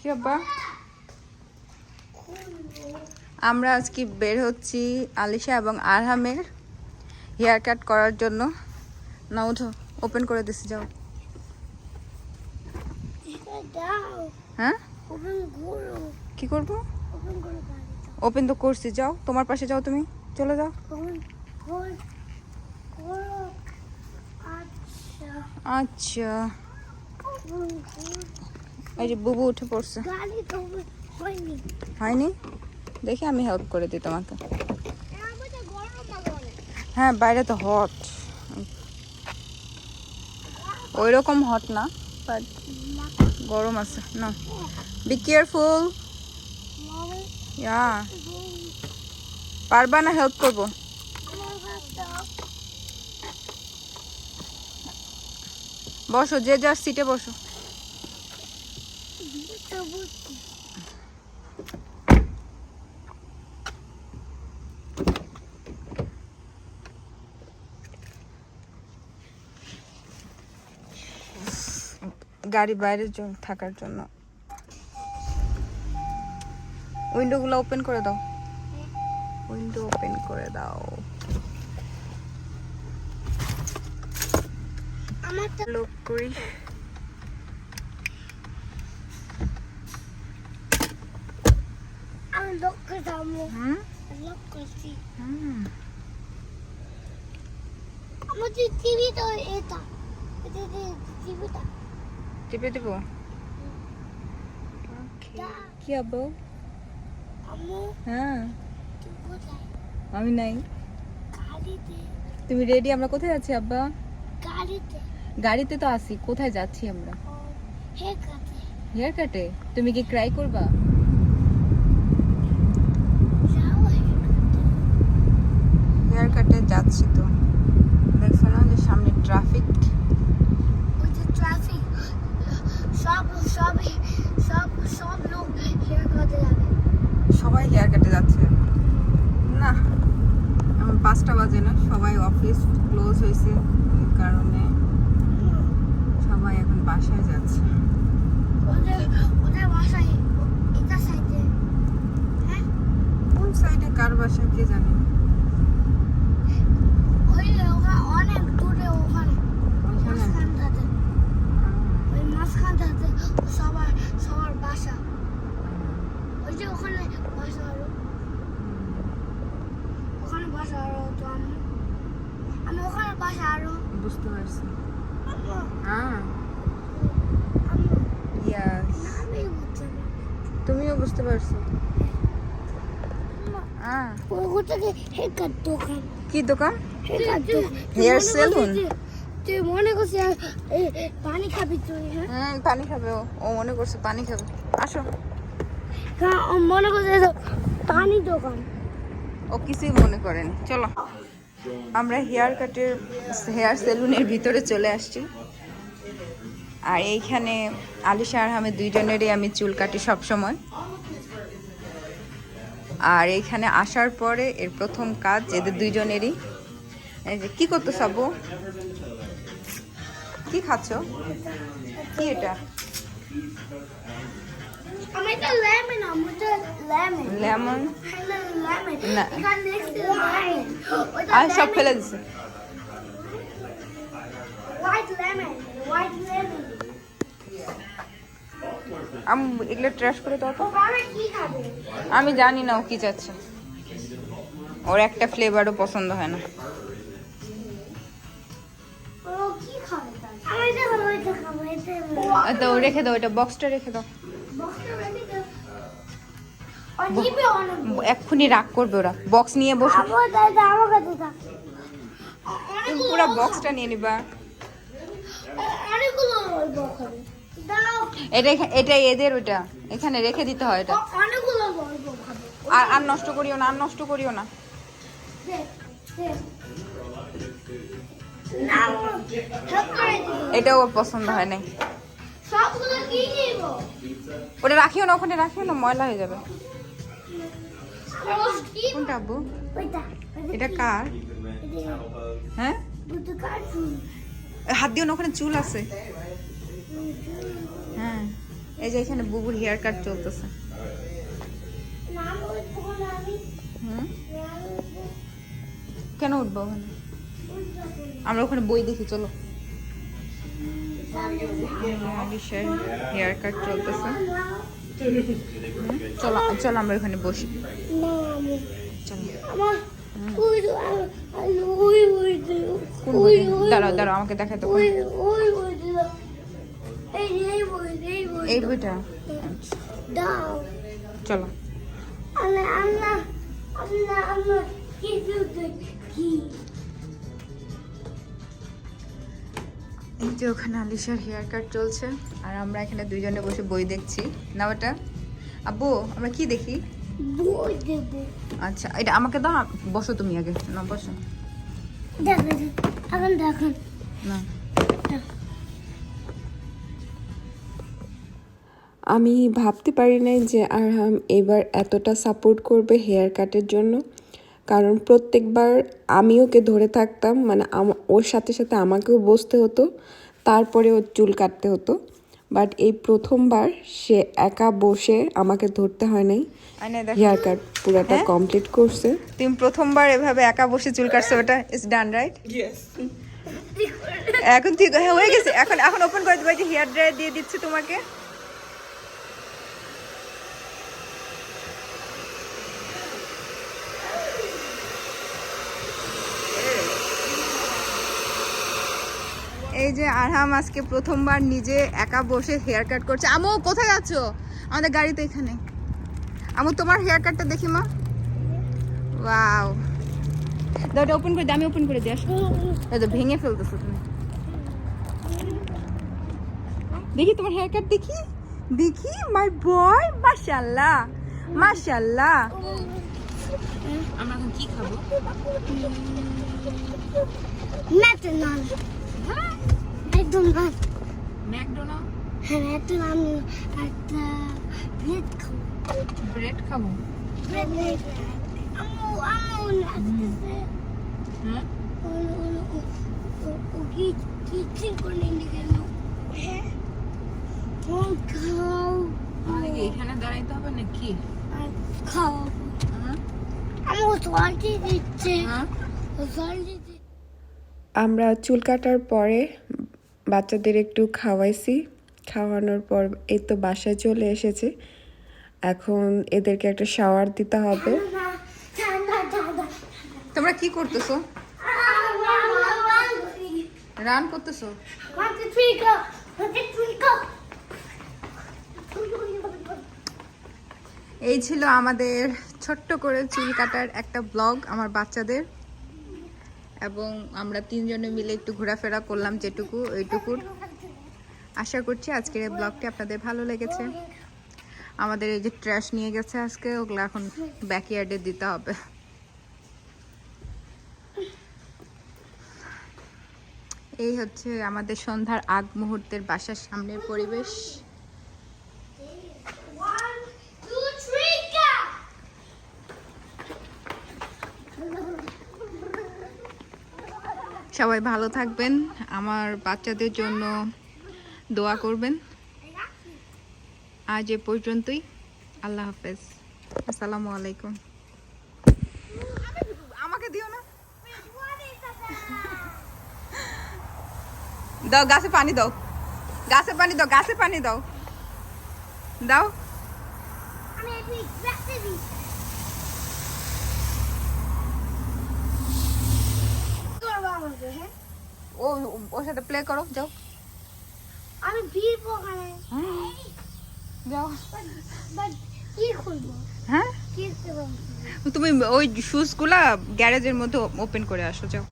কি আব্বা? আমরা আজকে বের হচ্ছি আলিশা এবং আরহামের হেয়ার কাট করার জন্য। না, উঠো ওপেন করে দিছি, যাও। হ্যাঁ? কি করব? ওপেন তো করছি, যাও, তোমার পাশে যাও তুমি, চলে যাও। আচ্ছা। এই যে বুবু উঠে পড়ছে। হয়নি। দেখি আমি হেল্প করে দিই তোমাকে। হ্যাঁ বাইরে তো হট ওই রকম হট না বাট গরম আছে না। বি কেয়ারফুল ইয়া পারবা না হেল্প করব? বসো যে যার সিটে বসো। গাড়ি বাইরে থাকার জন্য। উইন্ডো উইন্ডোগুলো ওপেন করে দাও। উইন্ডো ওপেন করে দাও। আমার লোক করি আমাদের টিভি তো এটা টিভিটা টিপে দেবো কি আব্বু হ্যাঁ আমি নাই তুমি রেডি আমরা কোথায় যাচ্ছি আব্বা গাড়িতে গাড়িতে তো আছি কোথায় যাচ্ছি আমরা হেয়ার কাটে তুমি কি ক্রাই করবা যাও হে কাছে হেয়ার কাটে যাচ্ছি তো। দেখছ না যে সামনে ট্রাফিক ওই যে ট্রাফিক সব সব সব সব লোক হেয়ার কাটে যাবে। সবাই হেয়ার কাটে যাচ্ছে। না এখন পাঁচটা বাজে না সবাই অফিস ক্লোজ হয়েছে এই কারণে সবাই এখন বাসায় যাচ্ছে। ওদের ওদের বাসায় এটা সাইডে হ্যাঁ? কোন সাইডে কার বাসা কে জানে ওই ওখানে অনেক দূরে ওখানে ওইখানে মাঝখানটাতে ওই মাঝখানটাতে সবার সবার বাসা ওই যে ওখানে বাসা আরও ওখানে বাসা আরও তো আমি আমি ওখানে বাসা আরও বুঝতে পারছি। হ্যাঁ। তুমিও বুঝতে পারছ। কি দোকান? দোকান। Hair তুই মনে এ, পানি খাবি তুই হ্যাঁ? পানি খাবে ও। ও মনে করছে পানি খাবে। আসো। হ্যাঁ ও মনে করছে পানি দোকান। ও কিছুই মনে করেনি। চলো। আমরা হেয়ার কাটের হেয়ার সেলুনের ভিতরে চলে আসছি। আর এইখানে আলিশা আর আমি দুইজনেরই আমি চুল কাটি সব সময় আর এইখানে আসার পরে এর প্রথম কাজ এদের দুইজনেরই। যে কি করতো সাবু কি খাচ্ছ? কি এটা? আমি এটা লেমন? না। আর সব ফেলে দিছে। আমি এগুলো ট্রাশ করে দাও তো। আমি জানি না ও কি চাচ্ছে। ওর একটা ফ্লেভারও পছন্দ হয় না। তো রেখে দাও এটা বক্সটা রেখে দাও। এক্ষুনি রাগ করবে ওরা। বক্স নিয়ে বসো। পুরো বক্সটা নিয়ে নিবা। এটা এটা এদের ওটা এখানে রেখে দিতে হয় এটা। আর আর নষ্ট করিও না আর নষ্ট করিও না। এটা ওর পছন্দ হয় নাই। ওটা রাখিও না ওখানে রাখিও না ময়লা হয়ে যাবে। কোনটা আব্বু? এটা কার? হ্যাঁ? হাত দিও না ওখানে চুল আছে। হ্যাঁ। এই যে এখানে বুবুর হেয়ার কাট চলতেছে। কেন উঠবো ওখানে? আমরা ওখানে বই দেখি চলো। হেয়ার কাট চলতেছে। চলো চলো আমরা ওখানে বসি। দাঁড়াও দাঁড়াও আমাকে ওই ওই এই এই বই এই বই এই বইটা? চলো। এই যে ওখানে আলিশার হেয়ার কাট চলছে আর আমরা এখানে দুইজনে বসে বই দেখছি। না ওটা আব্বু আমরা কি দেখি? আচ্ছা এটা আমাকে দাও বসো তুমি আগে। না বসো। দেখেন এখন দেখেন না। আমি ভাবতে পারি নাই যে আরহাম এবার এতটা সাপোর্ট করবে হেয়ার কাটের জন্য। কারণ প্রত্যেকবার আমি ওকে ধরে থাকতাম মানে আম- ওর সাথে সাথে আমাকেও বসতে হতো তারপরে ওর চুল কাটতে হতো। বাট এই প্রথমবার সে একা বসে আমাকে ধরতে হয় নাই। হেয়ার কাট পুরাটা? কমপ্লিট করছে। তুমি প্রথমবার এভাবে একা বসে চুল কাটছো ওটা ইজ ডান রাইট এখন ঠিক হ্যাঁ হয়ে গেছে। এখন এখন ওপেন করে দেবো হেয়ার ড্রায়ার দিয়ে দিচ্ছি তোমাকে। এই যে আরহাম আজকে প্রথমবার নিজে একা বসে হেয়ার কাট করছে। আমু, কোথায় যাচ্ছ আমাদের গাড়িতে এখানে। আমু, তোমার হেয়ার কাটটা দেখি মা। ওয়াও দাওটা ওপেন করে দে, আমি ওপেন করে দিয়ে আসো। ভেঙে ফেলতেছো তুমি। দেখি তোমার হেয়ার কাট দেখি। দেখি মাই বয় মাশাআল্লাহ মাশাআল্লাহ। আমরা এখন কি খাব? McDonald McDonald McDonald? হ্যাঁ ম্যাকডোনাল্ড একটা ব্রেড খাব। ব্রেড খাব? ব্রেড আমু আমু লাগতেছে। হ্যাঁ? ও কি কি করে নিয়ে গেল? হ্যাঁ? ও খাও। এখানে দাঁড়াইতে হবে নাকি? আর খাও। হ্যাঁ আমু দিচ্ছে। হ্যাঁ? দিচ্ছে আমরা চুল কাটার পরে বাচ্চাদের একটু খাওয়াইছি। খাওয়ানোর পর এই তো বাসায় চলে এসেছে। এখন এদেরকে একটা শাওয়ার দিতে হবে। তোমরা কি করতেছো? রান করতেছো. এই ছিল আমাদের ছোট্ট করে চুল কাটার একটা ব্লগ আমার বাচ্চাদের। এবং আমরা তিনজনে মিলে একটু ঘোরাফেরা করলাম যেটুকু, ওইটুকুর। আশা করছি আজকের এই ব্লগটি আপনাদের ভালো লেগেছে। আমাদের এই যে ট্র্যাশ নিয়ে গেছে আজকে, ওগুলো এখন ব্যাকইয়ার্ডে দিতে হবে। এই হচ্ছে আমাদের সন্ধ্যার আগ মুহূর্তের বাসার সামনের পরিবেশ। সবাই ভালো থাকবেন। আমার বাচ্চাদের জন্য দোয়া করবেন। আজ এ পর্যন্তই। আল্লাহ হাফেজ। আসসালামু আলাইকুম। আমাকে দিও না? দাও, গাছে পানি দাও। গাছে পানি দাও, গাছে পানি দাও। দাও আমি একটু ব্যাকতে দিই করব আমাকে হ্যাঁ ও ওর সাথে প্লে করো যাও। আমি ভিড় ওখানে যাও। বাট কি খুলবো? হ্যাঁ? কি করব? তুমি ওই শুজগুলা গ্যারেজের মধ্যে ওপেন করে আসো যাও।